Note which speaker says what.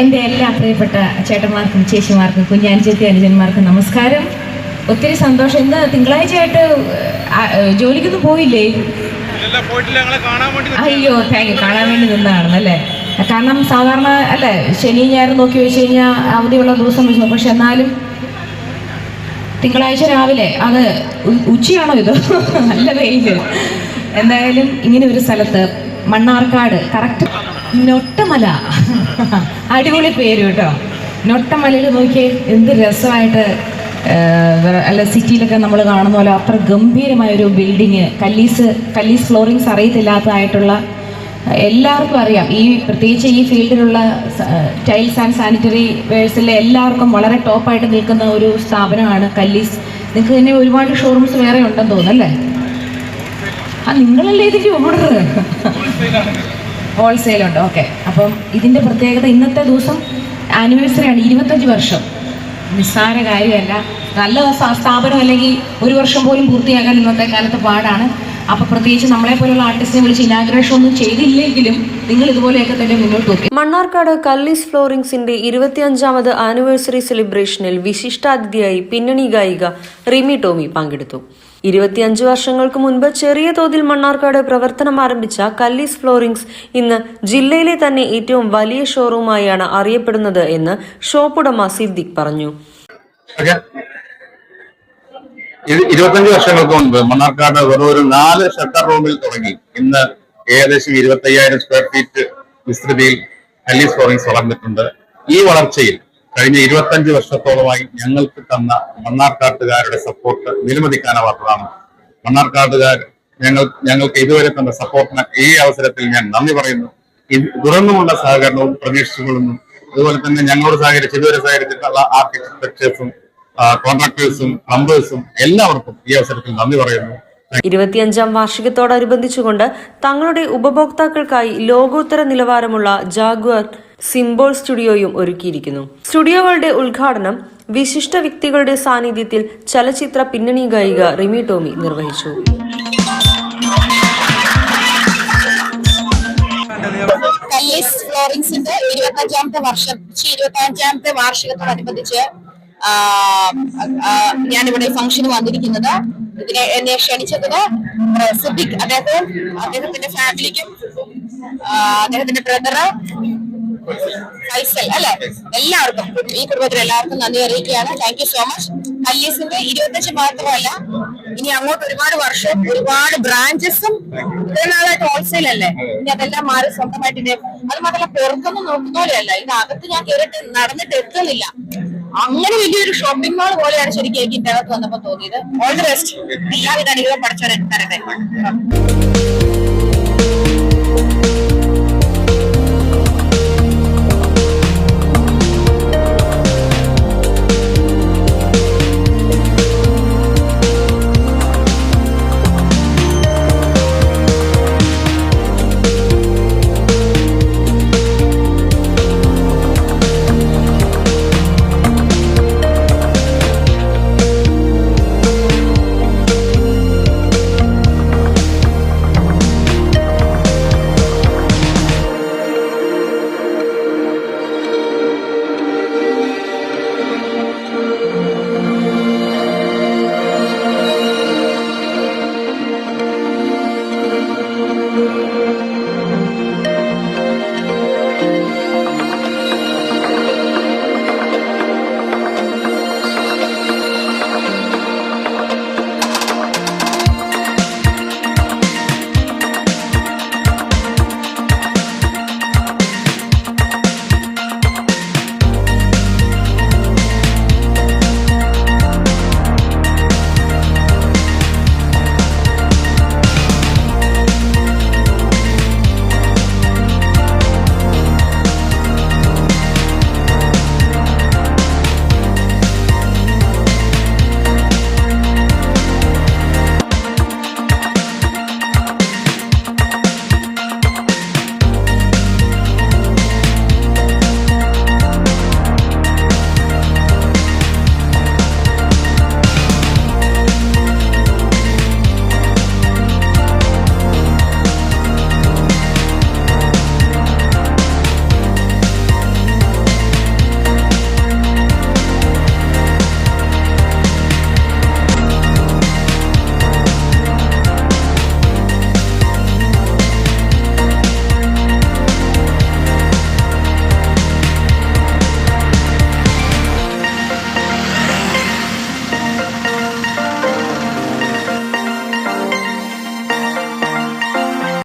Speaker 1: എന്റെ എല്ലാ പ്രിയപ്പെട്ട ചേട്ടന്മാർക്കും ചേച്ചിമാർക്കും കുഞ്ഞാനിച്ചത്തി അനുജന്മാർക്കും നമസ്കാരം. ഒത്തിരി സന്തോഷം. എന്താ തിങ്കളാഴ്ചയായിട്ട് ജോലിക്കൊന്നും പോയില്ലേ? അയ്യോ താങ്ക് യു. കാണാൻ വേണ്ടി നിന്നാണ് അല്ലേ കാരണം സാധാരണ അല്ലേ ശനി ഞായർ നോക്കി വെച്ച് കഴിഞ്ഞാൽ അവധിയുള്ള ദിവസം വെച്ച് പക്ഷെ എന്നാലും തിങ്കളാഴ്ച രാവിലെ അത് ഉച്ചയാണോ ഇത്? നല്ല വെയിൽ എന്തായാലും ഇങ്ങനെ ഒരു സ്ഥലത്ത് മണ്ണാർക്കാട് കറക്റ്റ് നൊട്ടമല അടിപൊളി പേര് കേട്ടോ. നൊട്ടമലയിൽ നോക്കിയേ എന്ത് രസമായിട്ട് അല്ല സിറ്റിയിലൊക്കെ നമ്മൾ കാണുന്ന പോലെ അത്ര ഗംഭീരമായ ഒരു ബിൽഡിങ് കല്ലീസ് കല്ലീസ് ഫ്ലോറിങ്സ് അറിയത്തില്ലാത്തതായിട്ടുള്ള എല്ലാവർക്കും അറിയാം. ഈ പ്രത്യേകിച്ച് ഈ ഫീൽഡിലുള്ള ടൈൽസ് ആൻഡ് സാനിറ്ററി വേഴ്സിലെ എല്ലാവർക്കും വളരെ ടോപ്പായിട്ട് നിൽക്കുന്ന ഒരു സ്ഥാപനമാണ് കല്ലീസ്. നിങ്ങൾക്ക് തന്നെ ഒരുപാട് ഷോറൂംസ് വേറെ ഉണ്ടെന്ന് തോന്നുന്നല്ലേ ആ നിങ്ങളല്ലേ ഇതിന്റെ ഓർഡർ ഹോൾസെയിൽ ഉണ്ട്. ഓക്കെ അപ്പം ഇതിന്റെ പ്രത്യേകത ഇന്നത്തെ ദിവസം ആനിവേഴ്സറി ആണ്. ഇരുപത്തഞ്ച് വർഷം. നിസ്സാര കാര്യമല്ല. നല്ല സ്ഥാപനം അല്ലെങ്കിൽ ഒരു വർഷം പോലും പൂർത്തിയാക്കാൻ ഇന്നത്തെ കാലത്ത് പാടാണ്. പ്രത്യേകിച്ച് നമ്മളെ പോലുള്ള ആർട്ടിസ്റ്റിനെ വിളിച്ച് ഇനാഗ്രേഷൻ ഒന്നും ചെയ്തില്ലെങ്കിലും നിങ്ങൾ ഇതുപോലെയൊക്കെ തന്നെ മുന്നോട്ട് പോകും
Speaker 2: മണ്ണാർക്കാട് കല്ലീസ് ഫ്ലോറിംഗ്സിന്റെ ഇരുപത്തിയഞ്ചാമത് ആനിവേഴ്സറി സെലിബ്രേഷനിൽ വിശിഷ്ടാതിഥിയായി പിന്നണി ഗായിക റിമി ടോമി പങ്കെടുത്തു. ഇരുപത്തിയഞ്ച് വർഷങ്ങൾക്ക് മുൻപ് ചെറിയ തോതിൽ മണ്ണാർക്കാട് പ്രവർത്തനം ആരംഭിച്ച കല്ലീസ് ഫ്ലോറിംഗ്സ് ഇന്ന് ജില്ലയിലെ തന്നെ ഏറ്റവും വലിയ ഷോറൂമായാണ് അറിയപ്പെടുന്നത് എന്ന് ഷോപ്പ് ഉടമ സിദ്ദിഖ് പറഞ്ഞു.
Speaker 3: ഇരുപത്തഞ്ച് വർഷങ്ങൾക്ക് മുൻപ് മണ്ണാർക്കാട് വെറും ഒരു നാല് ഷട്ടർ റൂമിൽ തുടങ്ങി. ഇന്ന് ഏകദേശം ഇരുപത്തി അയ്യായിരം സ്ക്വയർ ഫീറ്റ് വിസ്തൃതിയിൽ ഹലി ഫ്ലോറിംഗ്സ് വളർന്നിട്ടുണ്ട്. ഈ വളർച്ചയിൽ കഴിഞ്ഞ ഇരുപത്തഞ്ച് വർഷത്തോളമായി ഞങ്ങൾക്ക് തന്ന മണ്ണാർക്കാട്ടുകാരുടെ സപ്പോർട്ട് വിലമതിക്കാനാവാത്തതാണ്. മണ്ണാർക്കാട്ടുകാർ ഞങ്ങൾ ഞങ്ങൾക്ക് ഇതുവരെ തന്ന സപ്പോർട്ടിന് ഈ അവസരത്തിൽ ഞാൻ നന്ദി പറയുന്നു. തുറന്നുമുള്ള സഹകരണവും പ്രതീക്ഷിച്ചുകൊള്ളുന്നു. അതുപോലെ തന്നെ ഞങ്ങളോട് സഹകരിച്ച് ഇതുവരെ സഹകരിച്ചിട്ടുള്ള ആർക്കിടെക്ചേഴ്സും കോൺട്രാക്ടേഴ്സും പ്ലംബേഴ്സും എല്ലാവർക്കും ഈ അവസരത്തിൽ നന്ദി പറയുന്നു.
Speaker 2: ഇരുപത്തിയഞ്ചാം വാർഷികത്തോടനുബന്ധിച്ചുകൊണ്ട് തങ്ങളുടെ ഉപഭോക്താക്കൾക്കായി ലോകോത്തര നിലവാരമുള്ള ജാഗ്വർ സിംബോൾ സ്റ്റുഡിയോയും ഒരുക്കിയിരിക്കുന്നു. സ്റ്റുഡിയോകളുടെ ഉദ്ഘാടനം വിശിഷ്ട വ്യക്തികളുടെ സാന്നിധ്യത്തിൽ ചലച്ചിത്ര പിന്നണി ഗായിക റിമി ടോമി നിർവഹിച്ചു.
Speaker 4: കല്ലീസ് ഫ്ലോറിങ്സിന്റെ ഇരുപത്തഞ്ചാമത്തെ വർഷം ഇരുപത്തി അഞ്ചാമത്തെ വാർഷികത്തോടനുബന്ധിച്ച് ഞാനിവിടെ ഫംഗ്ഷന് വന്നിരിക്കുന്നത്. ഇതിനെ എന്നെ ക്ഷണിച്ചതിന് സിദ്ദിഖ് അദ്ദേഹം അദ്ദേഹത്തിന്റെ ഫാമിലിക്കും അദ്ദേഹത്തിന്റെ ബ്രദറ് ഫൈസൽ അല്ലെ? എല്ലാവർക്കും ഈ കുടുംബത്തിൽ എല്ലാവർക്കും നന്ദി അറിയിക്കുകയാണ്. താങ്ക് യു സോ മച്ച് കല്ലീസിന്റെ ഇരുപത്തഞ്ച് മാത്രമല്ല ഇനി അങ്ങോട്ട് ഒരുപാട് വർഷം ഒരുപാട് ബ്രാഞ്ചസും ഇത്ര നാളായിട്ട് ഹോൾസെയിൽ അല്ലേ? ഇനി അതെല്ലാം മാറി സ്വന്തമായിട്ട് അത് മാത്രമല്ല പുറത്തൊന്നും നോക്കുന്ന പോലെയല്ല ഇതിനകത്ത് ഞാൻ കയറിയിട്ട് നടന്നിട്ട് എത്തുന്നില്ല. അങ്ങനെ വലിയൊരു ഷോപ്പിംഗ് മാൾ പോലെയാണ് ശരിക്കും എനിക്ക് ഇതിന്റെ അകത്ത് വന്നപ്പോ തോന്നിയത്. ഓൾ ദി ബെസ്റ്റ് എല്ലാവിധ അനുഗ്രഹം പഠിച്ചവരെ തരട്ടെ.